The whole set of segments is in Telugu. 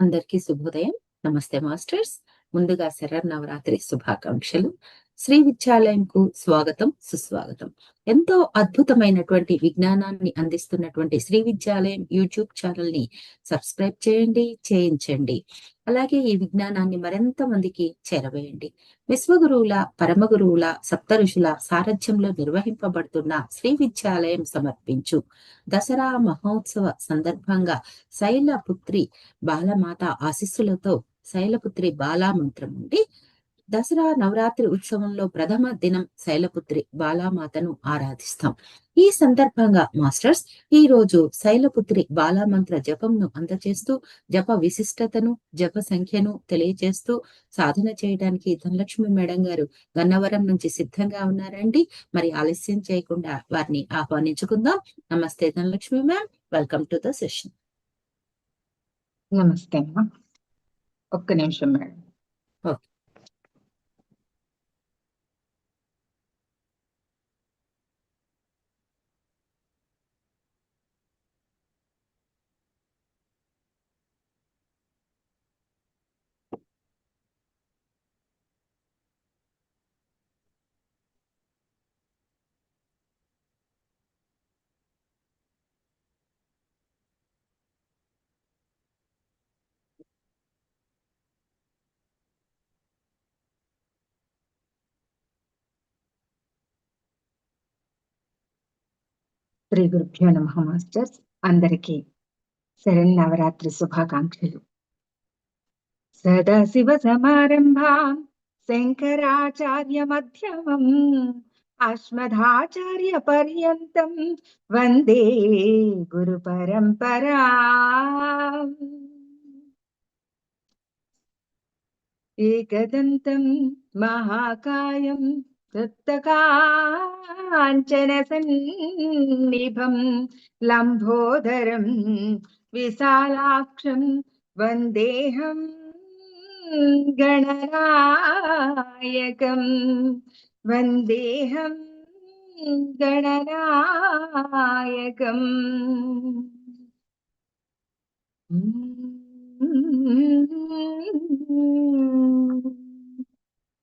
అందరికీ శుభోదయం. నమస్తే మాస్టర్స్. ముందుగా శరన్నవరాత్రి శుభాకాంక్షలు. శ్రీ విద్యాలయంకు స్వాగతం సుస్వాగతం. ఎంతో అద్భుతమైనటువంటి విజ్ఞానాన్ని అందిస్తున్నటువంటి శ్రీ విద్యాలయం యూట్యూబ్ ఛానల్ని సబ్స్క్రైబ్ చేయండి చేయించండి. అలాగే ఈ విజ్ఞానాన్ని మరింత మందికి చేరవేయండి. విశ్వగురువుల పరమ గురువుల సప్త ఋషుల సారథ్యంలో నిర్వహింపబడుతున్న శ్రీ విద్యాలయం సమర్పించు దసరా మహోత్సవ సందర్భంగా శైలపుత్రి బాలమాత ఆశీస్సులతో శైలపుత్రి బాలా మంత్రం ఉండి దసరా నవరాత్రి ఉత్సవంలో ప్రథమ దినం శైలపుత్రి బాలామాతను ఆరాధిస్తాం. ఈ సందర్భంగా మాస్టర్స్ ఈ రోజు శైలపుత్రి బాలామంత్ర జపంను అందజేస్తూ జప విశిష్టతను జప సంఖ్యను తెలియజేస్తూ సాధన చేయడానికి ధనలక్ష్మి మేడం గారు గన్నవరం నుంచి సిద్ధంగా ఉన్నారండి. మరి ఆలస్యం చేయకుండా వారిని ఆహ్వానించుకుందాం. నమస్తే Dhanalakshmi ma'am welcome to the session. నమస్తే ఒక్క నిమిషం మేడం శ్రీ గురుభ్యో నమ మాస్టర్స్. అందరికీ శరణ్ నవరాత్రి శుభాకాంక్షలు. సదాశివ సమారంభాం శంకరాచార్య మధ్యమం అశ్మధాచార్య పర్యంతం వందే గురు పరంపరా. ఏకదంతం మహాకాయం తృప్తకాంచనసన్నిభం లంబోదరం విశాలాక్షం వందేహం గణనాయకం వందేహం గణనాయకం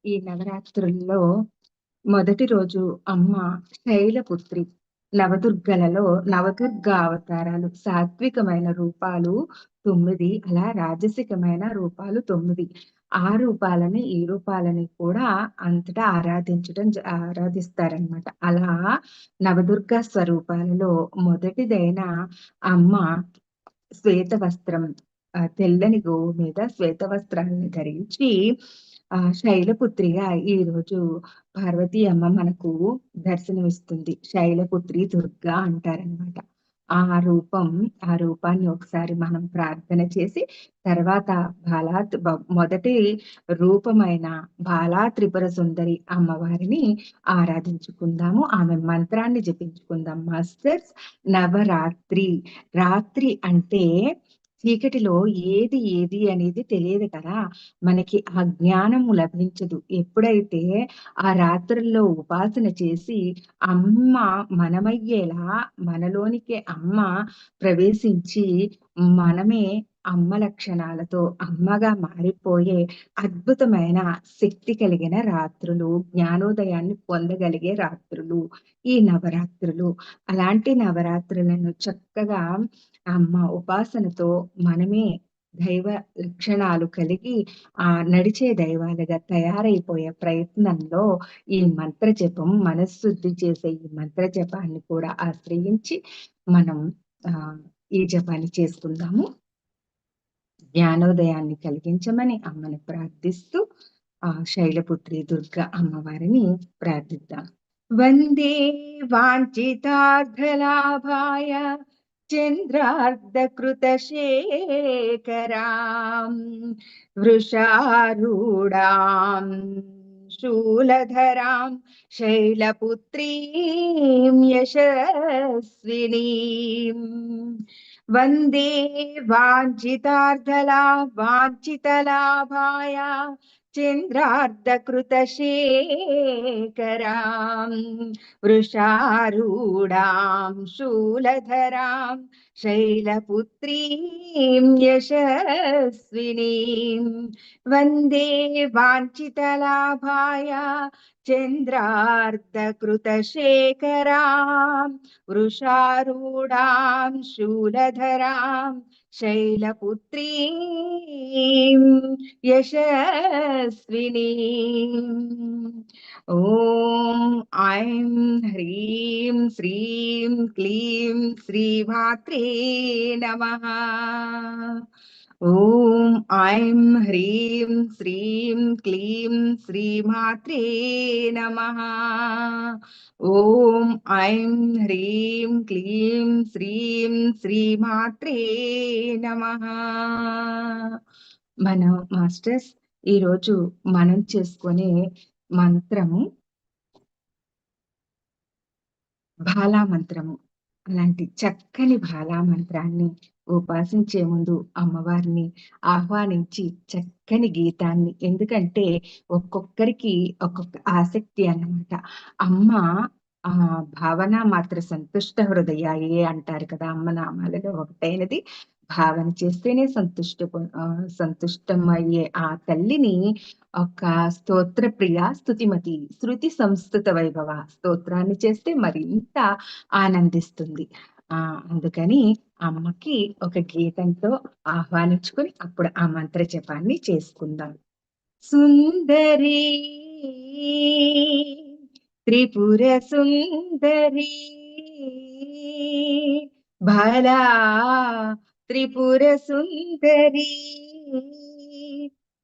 ఈ నవరాత్రుల్లో మొదటి రోజు అమ్మ శైలపుత్రి నవదుర్గలలో నవదుర్గ అవతారాలు సాత్వికమైన రూపాలు తొమ్మిది అలా రాజసికమైన రూపాలు తొమ్మిది. ఆ రూపాలని ఈ రూపాలని కూడా అంతటా ఆరాధించడం ఆరాధిస్తారనమాట అలా నవదుర్గ స్వరూపాలలో మొదటిదైన అమ్మ శ్వేత వస్త్రం తెల్లని గోవు మీద శ్వేత వస్త్రాలను ధరించి ఆ శైలపుత్రిగా ఈ రోజు పార్వతీ అమ్మ మనకు దర్శనమిస్తుంది. శైలపుత్రి దుర్గా అంటారనమాట ఆ రూపం ఆ రూపాన్ని ఒకసారి మనం ప్రార్థన చేసి తర్వాత బాలా మొదటి రూపమైన బాలా త్రిపుర సుందరి అమ్మవారిని ఆరాధించుకుందాము. ఆమె మంత్రాన్ని జపించుకుందాం. మాస్టర్స్ నవరాత్రి రాత్రి అంటే చీకటిలో ఏది ఏది అనేది తెలియదు కదా? మనకి ఆ జ్ఞానము లభించదు. ఎప్పుడైతే ఆ రాత్రుల్లో ఉపాసన చేసి అమ్మ మనమయ్యేలా మనలోనికి అమ్మ ప్రవేశించి మనమే అమ్మ లక్షణాలతో అమ్మగా మారిపోయే అద్భుతమైన శక్తి కలిగిన రాత్రులు జ్ఞానోదయాన్ని పొందగలిగే రాత్రులు ఈ నవరాత్రులు. అలాంటి నవరాత్రులను చక్కగా అమ్మ ఉపాసనతో మనమే దైవ లక్షణాలు కలిగి ఆ నడిచే దైవాలుగా తయారైపోయే ప్రయత్నంలో ఈ మంత్ర జపం మనశుద్ధి చేసే ఈ మంత్ర జపాన్ని కూడా ఆశ్రయించి మనం ఆ ఈ జపాన్ని చేసుకుందాము. జ్ఞానోదయాన్ని కలిగించమని అమ్మని ప్రార్థిస్తూ ఆ శైలపుత్రి దుర్గ అమ్మవారిని ప్రార్థిద్దాం. వందే వాంఛితార్థలాభాయ చంద్రార్ధకృతశేఖరాం వృషారూఢాం शूलधरां शैलपुत्रीं यशस्विनीम् वंदे वाञ्छितार्थला वाञ्छितलाभाया చంద్రార్ధకృతశేఖరాం వృషారూఢాం శూలధరాం శైలపుత్రీం యశస్వినీం వందే వాంఛితలాభాయ చంద్రార్ధకృతశేఖరాం వృషారూఢాం శూలధరాం శైలపుత్రీం యశస్వినీం ఓం ఐం హ్రీం శ్రీం క్లీం శ్రీమాత్రే నమః ఓం ఐం హ్రీం శ్రీం క్లీం శ్రీమాత్రే నమ. ఓం ఐం హ్రీం క్లీం శ్రీం శ్రీమాత్రే నమ. మన మాస్టర్స్ ఈరోజు మనం చేసుకునే మంత్రము బాలా మంత్రము అలాంటి చక్కని బాలా మంత్రాన్ని ఉపాసించే ముందు అమ్మవారిని ఆహ్వానించి చక్కని గీతాన్ని. ఎందుకంటే ఒక్కొక్కరికి ఒక్కొక్క ఆసక్తి అన్నమాట. అమ్మ ఆ భావన మాత్ర సంతుష్ట హృదయాయే అంటారు కదా అమ్మ నామాలలో. ఒకటైనది భావన చేస్తేనే సంతుష్ట సంతుష్టమయ్యే ఆ తల్లిని ఒక స్తోత్ర ప్రియ స్థుతిమతి శృతి సంస్కృత వైభవ. స్తోత్రాన్ని చేస్తే మరింత ఆనందిస్తుంది. ఆ అందుకని అమ్మకి ఒక గీతంతో ఆహ్వానించుకుని అప్పుడు ఆ మంత్ర జపాన్ని చేసుకుందాం. సుందరి త్రిపుర సుందరి భలా త్రిపుర సుందరి.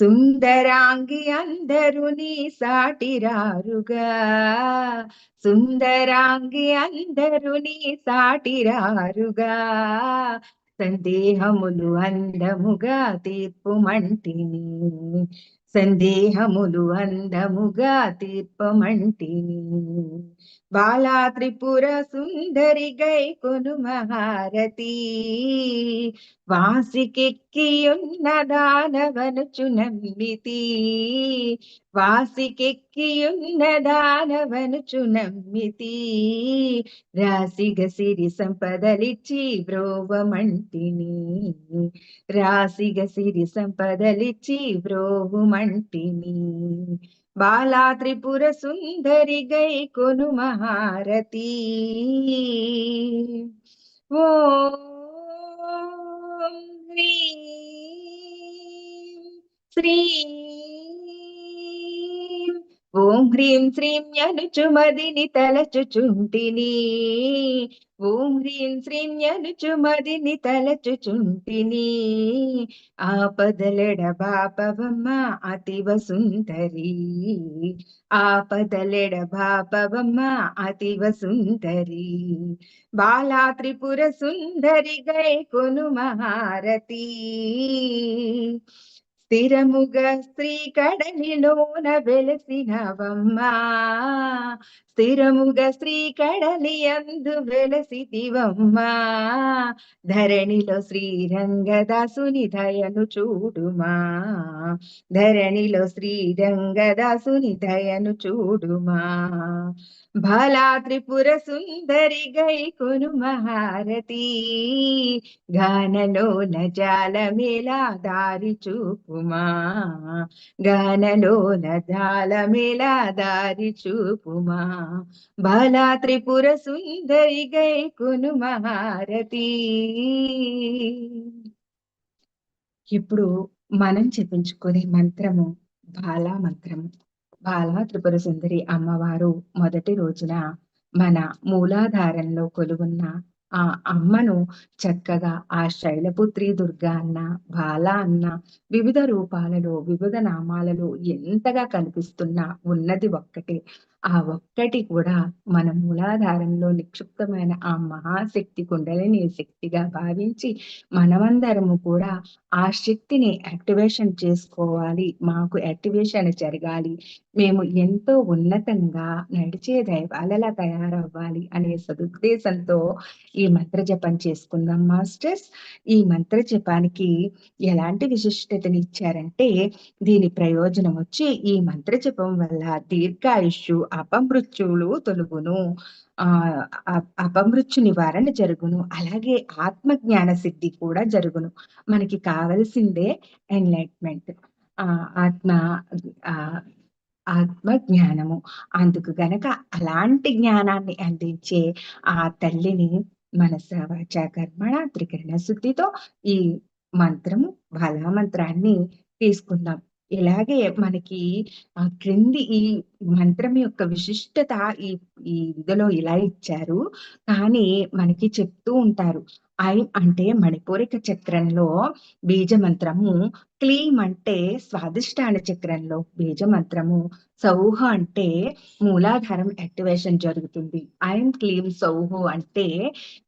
సుందరాంగి అందరు నీ సాటిరారుగా. సుందరాంగి అందరు నీ సాటిరారుగా. సందేహములు అందముగా తీర్పుమంటిని. సందేహములు అందముగా తీర్పమంటిని. బాలా త్రిపుర సుందరి గై కొను మహారతి. వాసికెక్కియున్న దానవనుచు నమ్మితి వాసికెక్కియున్న దానవనుచు నమ్మితి రాసిగ సిరి సంపదలిచ్చి బ్రోవమంటిని రాసిగ సిరి సంపదలిచ్చి బ్రోవుమంటిని బాలా త్రిపుర సుందరి గై కొను మహారతి. ఓ శ్రీ ఓం హ్రీం శ్రీం యనుచు తలచుచుంటిని. ఓం హ్రీం శ్రీం యనుచు తలచుచుంటిని. ఆపదలెడ బాపవమ్మ అతివ సుందరి ఆపదలెడ బాపవమ్మ అతివ సుందరి బాలా త్రిపుర సుందరి గై కొను మహారతి. స్థిరముగా శ్రీకడలిలోన వెలసినవమ్మా. స్థిరముగా శ్రీ కడలి అందు వెలసితివమ్మా. ధరణిలో శ్రీరంగదాసుని దయను చూడుమా. ధరణిలో శ్రీరంగదాసుని దయను చూడుమా. భలా త్రిపుర సుందరి గై కొను మహారతి గానలో నజాల జాలమేలా దారి చూపుమా. గానలో నజాల జాలమేలా దారి చూపుమా. బాలా త్రిపుర సుందరి గై కొను మహారతి ఇప్పుడు మనం చెప్పించుకునే మంత్రము బాలా మంత్రము. బాలా త్రిపుర సుందరి అమ్మవారు మొదటి రోజున మన మూలాధారంలో కొలువున్న ఆ అమ్మను చక్కగా ఆ శైలపుత్రి దుర్గా అన్న బాల అన్న వివిధ రూపాలలో వివిధ నామాలలో ఎంతగా కనిపిస్తున్నా ఉన్నది ఒక్కటే. ఆ ఒక్కటి కూడా మన మూలాధారంలో నిక్షిప్తమైన ఆ మహాశక్తి కుండలిని శక్తిగా భావించి మనమందరము కూడా ఆ శక్తిని యాక్టివేషన్ చేసుకోవాలి. మాకు యాక్టివేషన్ జరగాలి. మేము ఎంతో ఉన్నతంగా నడిచే దైవాలలా తయారవ్వాలి అనే సదుద్దేశంతో ఈ మంత్ర జపం చేసుకుందాం మాస్టర్స్. ఈ మంత్ర జపానికి ఎలాంటి విశిష్టతని ఇచ్చారంటే దీని ప్రయోజనం వచ్చి ఈ మంత్ర జపం వల్ల దీర్ఘాయుష్యు అపమృత్యువులు తొలుగును. ఆ అపమృత్యు నివారణ జరుగును. అలాగే ఆత్మ జ్ఞాన సిద్ధి కూడా జరుగును. మనకి కావలసిందే ఎన్లైట్మెంట్ ఆ ఆత్మ ఆత్మ జ్ఞానము అందుకు గనక అలాంటి జ్ఞానాన్ని అందించే ఆ తల్లిని మనస వాచ కర్మణ త్రికరణ శుద్ధితో ఈ మంత్రము బల మంత్రాన్ని తీసుకుందాం. ఇలాగే మనకి ఆ క్రింది ఈ మంత్రం యొక్క విశిష్టత ఈ ఈ ఇదిలో ఇలా ఇచ్చారు. కానీ మనకి చెప్తూ ఉంటారు ఐ అంటే మణిపూరిక చక్రంలో బీజ మంత్రము క్లీం అంటే స్వాదిష్టాన చక్రంలో బీజ మంత్రము సౌహ అంటే మూలాధారం యాక్టివేషన్ జరుగుతుంది. ఐం క్లీం సౌహు అంటే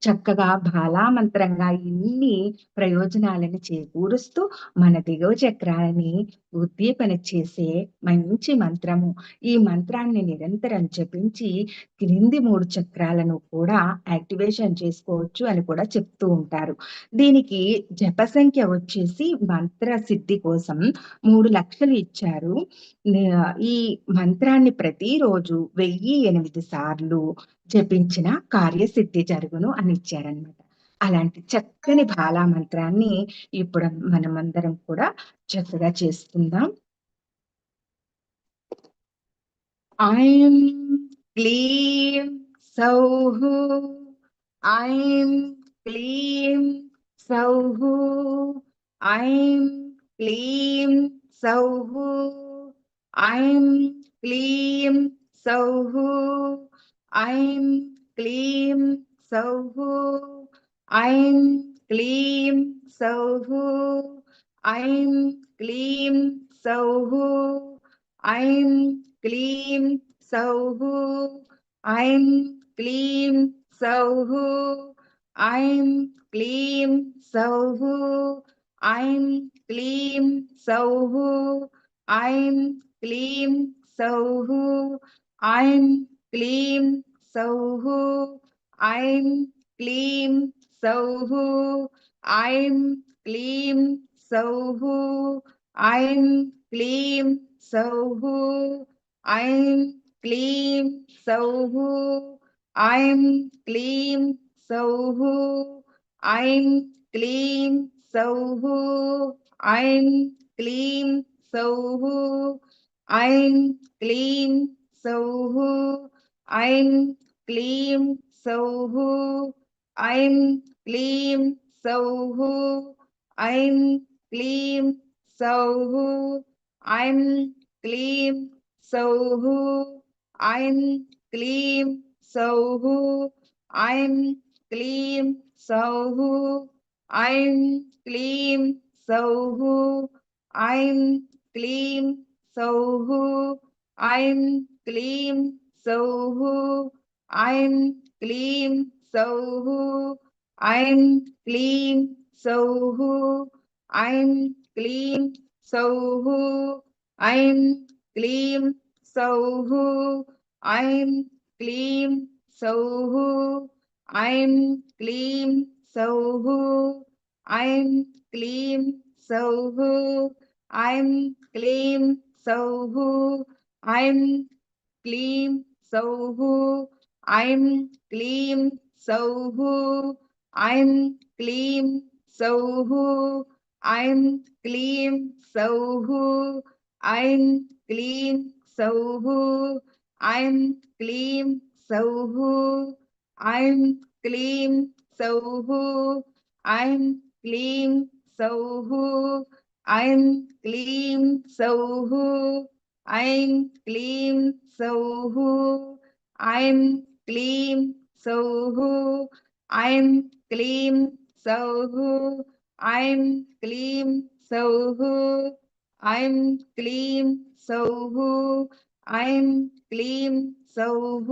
చక్కగా బాలా మంత్రంగా ఇన్ని ప్రయోజనాలను చేకూరుస్తూ మన దిగువ చక్రాలని ఉద్దీపన చేసే మంచి మంత్రము. ఈ మంత్రాన్ని నిరంతరం జపించి క్రింది మూడు చక్రాలను కూడా యాక్టివేషన్ చేసుకోవచ్చు అని కూడా చెప్తూ ఉంటారు. దీనికి జప సంఖ్య వచ్చేసి మంత్ర సిద్ధి కోసం మూడు లక్షలు ఇచ్చారు. ఈ మంత్రాన్ని ప్రతిరోజు వెయ్యి ఎనిమిది సార్లు జపించిన కార్యసిద్ధి జరుగును అని ఇచ్చారనమాట అలాంటి చక్కని బాలా మంత్రాన్ని ఇప్పుడు మనమందరం కూడా చక్కగా చేసుకుందాం. I'm gleam so who I'm gleam so who I'm gleam so who I'm gleam so who I'm gleam so who I'm gleam so who I'm gleam so I'm క్లీం సౌః ఐం క్లీం సౌః ఐం క్లీం సౌః ఐం క్లీం సౌః ఐం క్లీం సౌః ఐం క్లీం సౌః ఐం క్లీం సౌః ఐం క్లీం సౌః ఐం క్లీం సౌః ఐం క్లీం సౌః ఐం క్లీం సౌః ఐం క్లీం సౌః ఐం క్లీం సౌః ఐం క్లీం సౌః ఐం క్లీం సౌః ఐం క్లీం సౌః ఐం క్లీం సౌః ఐం క్లీం Sauhu, Ain, Gleam, Sauhu, Ain, Gleam, Sauhu, Ain, Gleam, Sauhu, Ain, Gleam, Sauhu, Ain, Gleam, Sauhu, Ain, Gleam, Sauhu, Ain, Gleam, Sauhu, Ain, Gleam, Sauhu, Ain, క్లీం సౌః ఐం క్లీం సౌః ఐం క్లీం సౌః ఐం క్లీం సౌః ఐం క్లీం సౌః ఐం క్లీం సౌః ఐం క్లీం సౌః ఐం క్లీం సౌః ఐం క్లీం సౌః ఐం క్లీం సౌః ఐం క్లీం సౌః ఐం క్లీం సౌః ఐం క్లీం సౌః ఐం క్లీం సౌః ఐం క్లీం సౌః ఐం క్లీం సౌః ఐం క్లీం సౌః ఐం క్లీం సౌః ఐం క్లీం సౌః ఐం క్లీం సౌః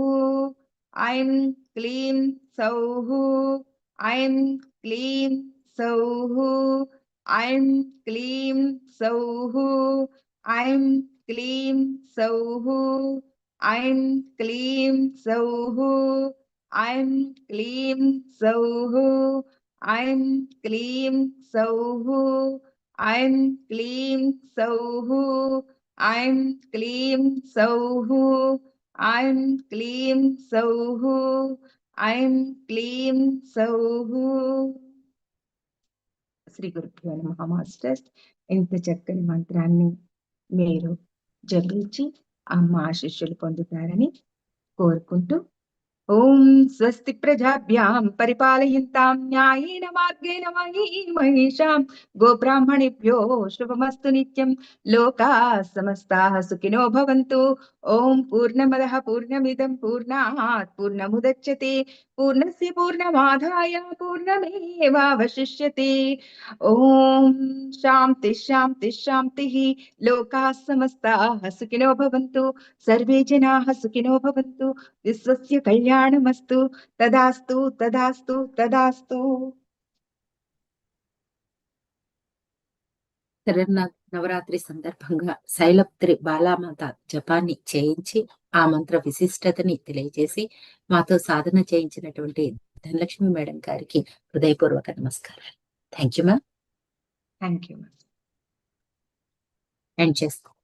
ఐం క్లీం సౌః ఐం క్లీం సౌః ఐం క్లీం సౌః ఐం క్లీం సౌః ఐం క్లీం సౌః ఐం క్లీం సౌః ఐం క్లీం సౌః ఐం క్లీం సౌహు ఐం క్లీం సౌహు ఐం క్లీం సౌహు ఐం క్లీం సౌహు శ్రీ గురుభ్యో నమ మాస్టర్స్. ఇంత చక్కని మంత్రాన్ని మీరు జపించి అమ్మ ఆశీస్సులు పొందుతారని కోరుకుంటూ ॐ स्वस्ति प्रजाभ्यां परिपालयन्तां न्यायेन मार्गेण गोब्राह्मणेभ्यो शुभमस्तु नित्यं। समस्ताः सुखिनो भवन्तु। ॐ पूर्णमदः पूर्णमिदं पूर्णात् पूर्णमुदच्यते पूर्णस्य पूर्णमाधाय पूर्णमेवावशिष्यते। ओम शांति शांति शांति लोका समस्ता सुखिनो भवन्तु, सर्वे जनाः सुखिनो भवन्तु, विश्वस्य कल्याणमस्तु, तदास्तु तदास्तु तदास्तु। शरण నవరాత్రి సందర్భంగా శైలపుత్రి బాలామాత జపాన్ని చేయించి ఆ మంత్ర విశిష్టతని తెలియజేసి మాతో సాధన చేయించినటువంటి ధనలక్ష్మి మేడం గారికి హృదయపూర్వక నమస్కారాలు. Thank you ma'am. Thank you end చేసుకో